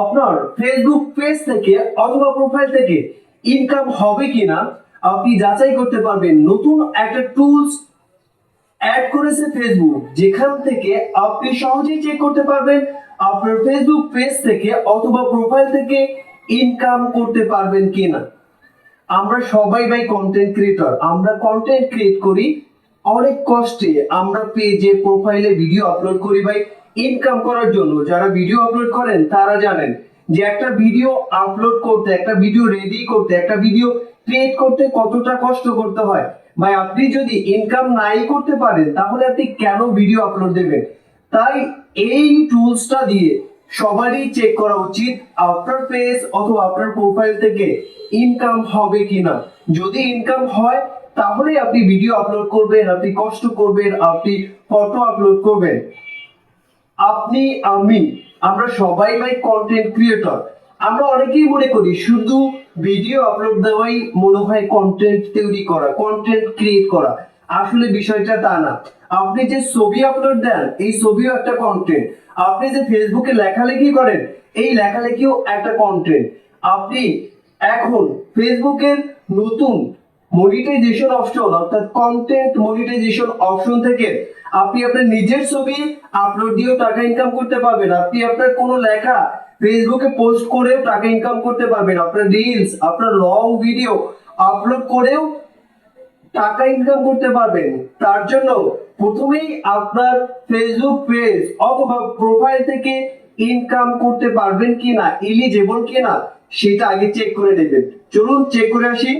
আপনার Facebook page থেকে অথবা প্রোফাইল থেকে ইনকাম হবে কিনা, আপনি যাচাই করতে পারবেন। নতুন একটা টুলস অ্যাড করেছে ফেসবুক যেখান থেকে আপনি সহজেই চেক করতে পারবেন, আপনার ফেসবুক পেজ থেকে অথবা প্রোফাইল থেকে ইনকাম করতে পারবেন কিনা। আমরা সবাই ভাই কন্টেন্ট ক্রিয়েটর আমরা কন্টেন্ট ক্রিয়েট করি অনেক কষ্টে আমরা পেজে প্রোফাইলে ভিডিও আপলোড করি ভাই ইনকাম করার জন্য। যারা ভিডিও আপলোড করেন, তারা জানেন যে একটা ভিডিও আপলোড করতে, একটা ভিডিও রেডি করতে, একটা ভিডিও ক্রিয়েট করতে কতটা কষ্ট করতে হয়। ভাই, আপনি যদি ইনকাম নাই করতে পারেন, তাহলে আপনি কেন ভিডিও আপলোড দেবেন? তাই এই টুলসটা দিয়ে সবারই চেক করা উচিত আপনার পেজ অথবা আপনার প্রোফাইল থেকে ইনকাম হবে কিনা। যদি ইনকাম হয় তাহলে আপনি ভিডিও আপলোড করবেন, আপনি কষ্ট করবেন, আপনি ফটো আপলোড করবেন। আপনি, আমি, আমরা সবাই ভাই কন্টেন্ট ক্রিয়েটর আমরা অনেকেই মনে করি শুধু ভিডিও আপলোড দেওয়াই মনে হয় কন্টেন্ট তৈরি করা কন্টেন্ট ক্রিয়েট করা। আসলে বিষয়টা তা না। আপনি যে ছবি আপলোড দেন, এই ছবিও একটা কন্টেন্ট আপনি যে ফেসবুকে লেখালেখি করেন, এই লেখালেখিও একটা কন্টেন্ট আপনি এখন ফেসবুকের নতুন মনিটাইজেশন অপশন অর্থাৎ কন্টেন্ট মনিটাইজেশন অপশন থেকে আপনি আপনার নিজের ছবি আপলোড দিয়েও টাকা ইনকাম করতে পারবেন। আপনি আপনার কোনো লেখা ফেসবুকে পোস্ট করেও টাকা ইনকাম করতে পারবেন। আপনার রিলস আপনার লং ভিডিও আপলোড করেও টাকা ইনকাম করতে পারবেন। তার জন্য প্রথমেই আপনার ফেসবুক পেজ অথবা প্রোফাইল থেকে ইনকাম করতে পারবেন কিনা এলিজেবল কিনা সেটা আগে চেক করে নেবেন। চলুন চেক করে আসি।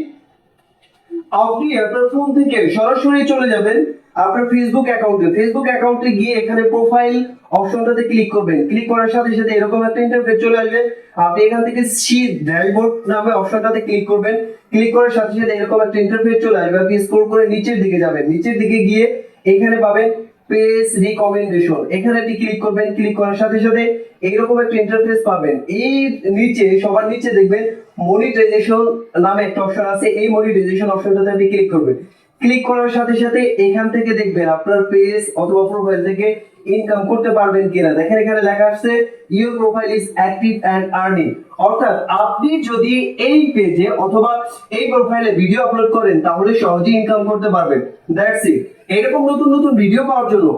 আপনি আপনার ফোন থেকে সরাসরি চলে যাবেন আপনার ফেসবুক অ্যাকাউন্টে ফেসবুক অ্যাকাউন্টে গিয়ে এখানে প্রোফাইল অপশনটাতে ক্লিক করবেন। ক্লিক করার সাথে সাথে এরকম একটা ইন্টারফেস চলে আসবে। আপনি এখান থেকে সি ড্যাশবোর্ড নামে অপশনটাতে ক্লিক করবেন। ক্লিক করার সাথে সাথে এরকম একটা ইন্টারফেস চলে আসবে। আপনি স্ক্রল করে নিচের দিকে যাবেন। নিচের দিকে গিয়ে এখানে পাবেন পেজ রিকমেন্ডেশন এখানে একটি ক্লিক করবেন ক্লিক করার সাথে সাথে এইরকম একটা ইন্টারফেস পাবেন। এই নিচে, সবার নিচে দেখবেন মনিটাইজেশন নামে একটা অপশন আছে। এই মনিটাইজেশন অপশনটাতে আপনি ক্লিক করবেন। ক্লিক করার সাথে সাথে এখান থেকে দেখবেন আপনার পেজ অথবা প্রোফাইল থেকে ইনকাম করতে পারবেন কিনা। দেখেন এখানে লেখা আসছে your profile is active and earning অর্থাৎ আপনি যদি এই পেজে অথবা এই প্রোফাইলে ভিডিও আপলোড করেন, তাহলে সহজেই ইনকাম করতে পারবেন। দ্যাটস ইট এরকম নতুন নতুন ভিডিও পাওয়ার জন্য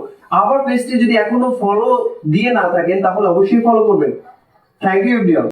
আমার পেজটি যদি এখনও ফলো দিয়ে না থাকেন, তাহলে অবশ্যই ফলো করবেন। Thank you everyone